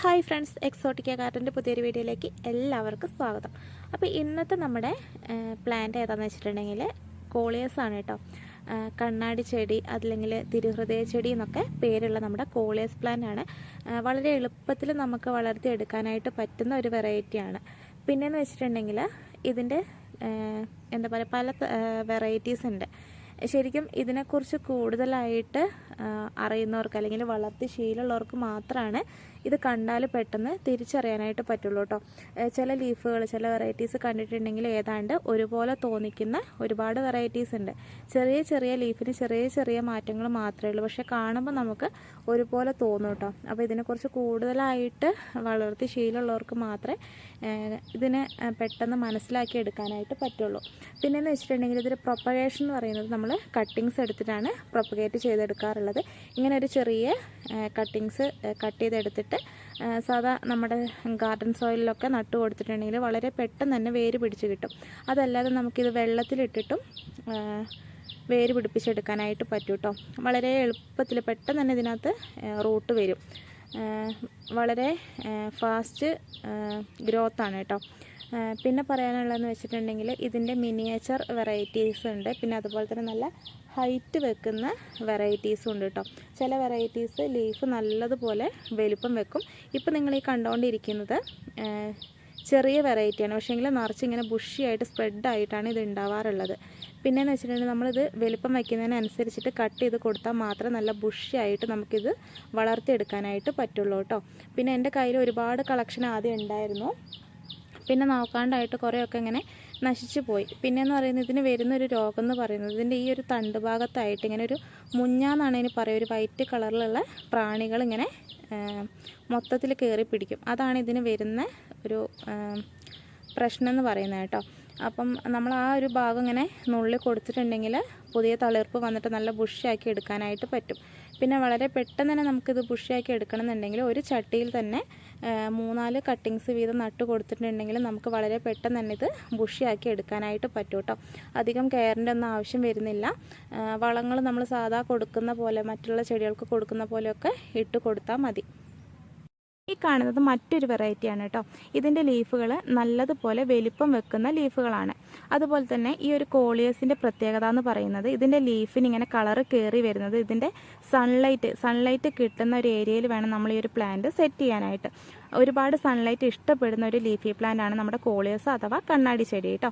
Hi friends Exotica ഗാർഡന്റെ പുതിയൊരു വീഡിയോയിലേക്ക് എല്ലാവർക്കും സ്വാഗതം. അപ്പോൾ ഇന്നത്തെ നമ്മുടെ പ്ലാന്റ് ഏതാണെന്ന് വെച്ചിട്ടുണ്ടെങ്കിൽ കോളിയസ് ആണ് കേട്ടോ. കണ്ണാടി ചെടി അതല്ലെങ്കിൽ തിരുഹൃദയ ചെടി എന്നൊക്കെ പേരുള്ള നമ്മുടെ കോളിയസ് പ്ലാന്റ് ആണ്. വളരെ എളുപ്പത്തിൽ നമുക്ക് വളർത്തിയെടുക്കാനായിട്ട് പറ്റുന്ന ഒരു വെറൈറ്റിയാണ് പിന്നെയെന്ന് വെച്ചിട്ടുണ്ടെങ്കിൽ ഇതിന്റെ എന്താ പറയുക പല വെറൈറ്റീസ് ഉണ്ട്. ശരിക്കും ഇതിനെക്കുറിച്ച് കൂടുതലായിട്ട് അറിയുന്നവർക്ക് അല്ലെങ്കിൽ വളർത്തി ശീലമുള്ളവർക്ക് മാത്രമാണ് ഇത് കണ്ടാൽ പെട്ടെന്ന് തിരിച്ചറിയാനായിട്ട് പറ്റുള്ളൂ കേട്ടോ ചില ലീഫുകൾ ചില വെറൈറ്റീസ് കണ്ടിട്ടുണ്ടെങ്കിൽ ഏതാണ്ട് ഒരുപോലെ തോന്നിക്കുന്ന ഒരുപാട് വെറൈറ്റീസ് ഉണ്ട്. ചെറിയ ചെറിയ ലീഫിന് ചെറിയ ചെറിയ മാറ്റങ്ങൾ മാത്രമേ ഉള്ളൂ. പക്ഷെ കാണുമ്പോൾ നമുക്ക് ഒരുപോലെ തോന്നും കേട്ടോ അപ്പോൾ ഇതിനെക്കുറിച്ച് കൂടുതലായിട്ട് വളർത്തി ശീലമുള്ളവർക്ക് മാത്രമേ ഇതിനെ പെട്ടെന്ന് മനസ്സിലാക്കി എടുക്കാനായിട്ട് പറ്റുള്ളൂ. പിന്നെയെന്ന് വെച്ചിട്ടുണ്ടെങ്കിൽ ഇതിൽ പ്രൊപ്പഗേഷൻ എന്ന് പറയുന്നത് നമ്മൾ കട്ടിങ്സ് എടുത്തിട്ടാണ് പ്രൊപ്പഗേറ്റ് ചെയ്തെടുക്കാറുള്ളത്. ഇങ്ങനെ ഒരു ചെറിയ കട്ടിങ്സ് കട്ട് ചെയ്തെടുത്തിട്ട് സാധാ നമ്മുടെ ഗാർഡൻ സോയിലൊക്കെ നട്ടു കൊടുത്തിട്ടുണ്ടെങ്കിൽ വളരെ പെട്ടെന്ന് തന്നെ വേര് പിടിച്ച് കിട്ടും. അതല്ലാതെ നമുക്കിത് വെള്ളത്തിലിട്ടിട്ടും വേര് പിടിപ്പിച്ചെടുക്കാനായിട്ട് പറ്റും കേട്ടോ വളരെ എളുപ്പത്തിൽ പെട്ടെന്ന് തന്നെ ഇതിനകത്ത് റൂട്ട് വരും. വളരെ ഫാസ്റ്റ് ഗ്രോത്താണ് കേട്ടോ. പിന്നെ പറയാനുള്ളതെന്ന് വെച്ചിട്ടുണ്ടെങ്കിൽ ഇതിന്റെ മിനിയേച്ചർ വെറൈറ്റീസ് ഉണ്ട്. പിന്നെ അതുപോലെ തന്നെ നല്ല ഹൈറ്റ് വെക്കുന്ന വെറൈറ്റീസും ഉണ്ട് കേട്ടോ. ചില വെറൈറ്റീസ് ലീഫ് നല്ലതുപോലെ വലുപ്പം വെക്കും. ഇപ്പം നിങ്ങൾ ഈ കണ്ടുകൊണ്ടിരിക്കുന്നത് ചെറിയ വെറൈറ്റിയാണ് പക്ഷേങ്കിൽ നിറച്ച് ഇങ്ങനെ ബുഷിയായിട്ട് സ്പ്രെഡായിട്ടാണ് ഇത് ഉണ്ടാവാറുള്ളത്. പിന്നെയെന്ന് വെച്ചിട്ടുണ്ടെങ്കിൽ നമ്മളിത് വലുപ്പം വയ്ക്കുന്നതിനനുസരിച്ചിട്ട് കട്ട് ചെയ്ത് കൊടുത്താൽ മാത്രം നല്ല ബുഷിയായിട്ട് നമുക്കിത് വളർത്തിയെടുക്കാനായിട്ട് പറ്റുള്ളൂ കേട്ടോ. പിന്നെ എന്റെ കയ്യിൽ ഒരുപാട് കളക്ഷൻ ആദ്യം ഉണ്ടായിരുന്നു. പിന്നെ നോക്കാണ്ടായിട്ട് കുറേയൊക്കെ ഇങ്ങനെ നശിച്ചു പോയി. പിന്നെയെന്ന് പറയുന്നത് ഇതിന് വരുന്നൊരു രോഗം എന്ന് പറയുന്നത് ഇതിന്റെ ഈ ഒരു തണ്ട് ഭാഗത്തായിട്ട് ഇങ്ങനെ ഒരു മുഞ്ഞാന്നാണ് ഇതിന് പറയുക ഒരു വൈറ്റ് കളറിലുള്ള പ്രാണികൾ ഇങ്ങനെ മൊത്തത്തിൽ കയറി പിടിക്കും. അതാണ് ഇതിന് വരുന്ന ഒരു പ്രശ്നം എന്ന് പറയുന്നത് കേട്ടോ. അപ്പം നമ്മൾ ആ ഒരു ഭാഗം ഇങ്ങനെ നുള്ളി കൊടുത്തിട്ടുണ്ടെങ്കിൽ പുതിയ തളിർപ്പ് വന്നിട്ട് നല്ല ബുഷിയാക്കി എടുക്കാനായിട്ട് പറ്റും. പിന്നെ വളരെ പെട്ടെന്ന് തന്നെ നമുക്കിത് ബുഷിയാക്കി എടുക്കണം എന്നുണ്ടെങ്കിൽ ഒരു ചട്ടിയിൽ തന്നെ മൂന്നാൽ കട്ടിങ്സ് വീതം നട്ട് കൊടുത്തിട്ടുണ്ടെങ്കിൽ നമുക്ക് വളരെ പെട്ടെന്ന് തന്നെ ഇത് ബുഷിയാക്കി എടുക്കാനായിട്ട് പറ്റും കേട്ടോ. അധികം കെയറിന്റെ ഒന്നും ആവശ്യം വരുന്നില്ല. വളങ്ങൾ നമ്മൾ സാധാ കൊടുക്കുന്ന പോലെ മറ്റുള്ള ചെടികൾക്ക് കൊടുക്കുന്ന പോലെയൊക്കെ ഇട്ട് കൊടുത്താൽ മതി. ഈ കാണുന്നത് മറ്റൊരു വെറൈറ്റിയാണ് കേട്ടോ. ഇതിന്റെ ലീഫുകൾ നല്ലതുപോലെ വലിപ്പം വെക്കുന്ന ലീഫുകളാണ്. അതുപോലെ തന്നെ ഈ ഒരു കോളിയസിന്റെ പ്രത്യേകത എന്ന് പറയുന്നത് ഇതിന്റെ ലീഫിന് ഇങ്ങനെ കളറ് കയറി വരുന്നത് ഇതിന്റെ സൺലൈറ്റ് സൺലൈറ്റ് കിട്ടുന്ന ഒരു ഏരിയയിൽ വേണം നമ്മൾ ഈ ഒരു പ്ലാന്റ് സെറ്റ് ചെയ്യാനായിട്ട്. ഒരുപാട് സൺലൈറ്റ് ഇഷ്ടപ്പെടുന്ന ഒരു ലീഫി പ്ലാന്റ് ആണ് നമ്മുടെ കോളിയസ് അഥവാ കണ്ണാടി ചെടി കേട്ടോ.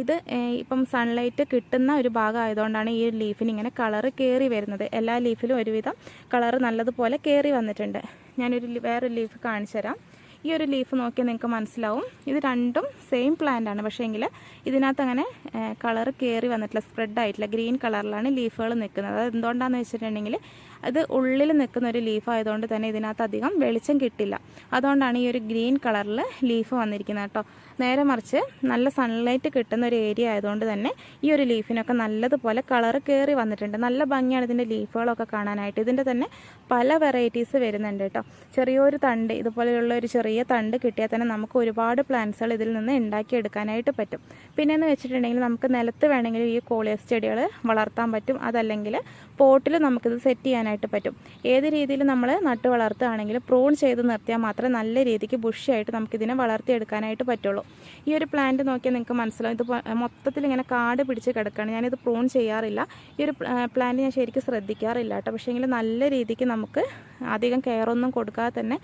ഇത് ഇപ്പം സൺലൈറ്റ് കിട്ടുന്ന ഒരു ഭാഗം ആയതുകൊണ്ടാണ് ഈ ലീഫിന് ഇങ്ങനെ കളറ് കയറി വരുന്നത്. എല്ലാ ലീഫിലും ഒരുവിധം കളറ് നല്ലതുപോലെ കയറി വന്നിട്ടുണ്ട്. ഞാനൊരു വേറൊരു ലീഫ് കാണിച്ചു തരാം. ഈ ഒരു ലീഫ് നോക്കിയാൽ നിങ്ങൾക്ക് മനസ്സിലാവും. ഇത് രണ്ടും സെയിം പ്ലാന്റ് ആണ്. പക്ഷേ എങ്കിൽ ഇതിനകത്ത് അങ്ങനെ കളർ കയറി വന്നിട്ടില്ല. സ്പ്രെഡ് ആയിട്ടില്ല. ഗ്രീൻ കളറിലാണ് ലീഫുകൾ നിൽക്കുന്നത്. അത് എന്തുകൊണ്ടാണെന്ന് വെച്ചിട്ടുണ്ടെങ്കിൽ അത് ഉള്ളിൽ നിൽക്കുന്ന ഒരു ലീഫ് ആയതുകൊണ്ട് തന്നെ ഇതിനകത്ത് അധികം വെളിച്ചം കിട്ടില്ല. അതുകൊണ്ടാണ് ഈ ഒരു ഗ്രീൻ കളറിൽ ലീഫ് വന്നിരിക്കുന്നത് കേട്ടോ. നേരെ മറിച്ച് നല്ല സൺലൈറ്റ് കിട്ടുന്ന ഒരു ഏരിയ ആയതുകൊണ്ട് തന്നെ ഈ ഒരു ലീഫിനൊക്കെ നല്ലതുപോലെ കളർ കയറി വന്നിട്ടുണ്ട്. നല്ല ഭംഗിയാണ് ഇതിന്റെ ലീഫുകളൊക്കെ കാണാനായിട്ട്. ഇതിന്റെ തന്നെ പല വെറൈറ്റീസ് വരുന്നുണ്ട് കേട്ടോ. ചെറിയൊരു തണ്ട് ഇതുപോലെയുള്ള ഒരു ചെറിയ തണ്ട് കിട്ടിയാൽ തന്നെ നമുക്ക് ഒരുപാട് പ്ലാന്റ്സുകൾ ഇതിൽ നിന്ന് ഉണ്ടാക്കിയെടുക്കാനായിട്ട് പറ്റും. പിന്നെയെന്ന് വെച്ചിട്ടുണ്ടെങ്കിൽ നമുക്ക് നിലത്ത് വേണമെങ്കിൽ ഈ കോളിയസ് ചെടികൾ വളർത്താൻ പറ്റും. അതല്ലെങ്കിൽ പോട്ടിൽ നമുക്കിത് സെറ്റ് ചെയ്യാനായിട്ട് പറ്റും. ഏത് രീതിയിൽ നമ്മൾ നട്ട് വളർത്തുകയാണെങ്കിൽ പ്രൂൺ ചെയ്ത് നിർത്തിയാൽ മാത്രമേ നല്ല രീതിക്ക് ബുഷിയായിട്ട് നമുക്കിതിനെ വളർത്തിയെടുക്കാനായിട്ട് പറ്റുള്ളൂ. ഈ ഒരു പ്ലാന്റ് നോക്കിയാൽ നിങ്ങൾക്ക് മനസ്സിലാവും. ഇത് മൊത്തത്തിൽ ഇങ്ങനെ കാട് പിടിച്ച് കിടക്കുകയാണ് ഞാനിത് പ്രൂൺ ചെയ്യാറില്ല. ഈ ഒരു പ്ലാന്റ് ഞാൻ ശരിക്കും ശ്രദ്ധിക്കാറില്ല കേട്ടോ. പക്ഷേ എങ്കിൽ നല്ല രീതിക്ക് നമുക്ക് അധികം കെയറൊന്നും കൊടുക്കാതെ തന്നെ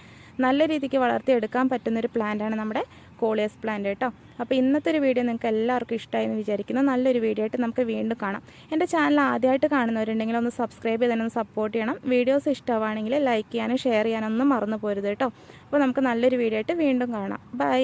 നല്ല രീതിക്ക് വളർത്തിയെടുക്കാൻ പറ്റുന്നൊരു പ്ലാന്റാണ് നമ്മുടെ കോളിയസ് പ്ലാന്റ് കേട്ടോ. അപ്പോൾ ഇന്നത്തെ ഒരു വീഡിയോ നിങ്ങൾക്ക് എല്ലാവർക്കും ഇഷ്ടമായി എന്ന് വിചാരിക്കുന്നു. നല്ലൊരു വീഡിയോ ആയിട്ട് നമുക്ക് വീണ്ടും കാണാം. എന്റെ ചാനൽ ആദ്യമായിട്ട് കാണുന്നവരുണ്ടെങ്കിൽ ഒന്ന് സബ്സ്ക്രൈബ് ചെയ്തതിനൊന്ന് സപ്പോർട്ട് ചെയ്യണം. വീഡിയോസ് ഇഷ്ടമാണെങ്കിൽ ലൈക്ക് ചെയ്യാനും ഷെയർ ചെയ്യാനൊന്നും മറന്നു പോരുത് കേട്ടോ. അപ്പോൾ നമുക്ക് നല്ലൊരു വീഡിയോ ആയിട്ട് വീണ്ടും കാണാം. ബൈ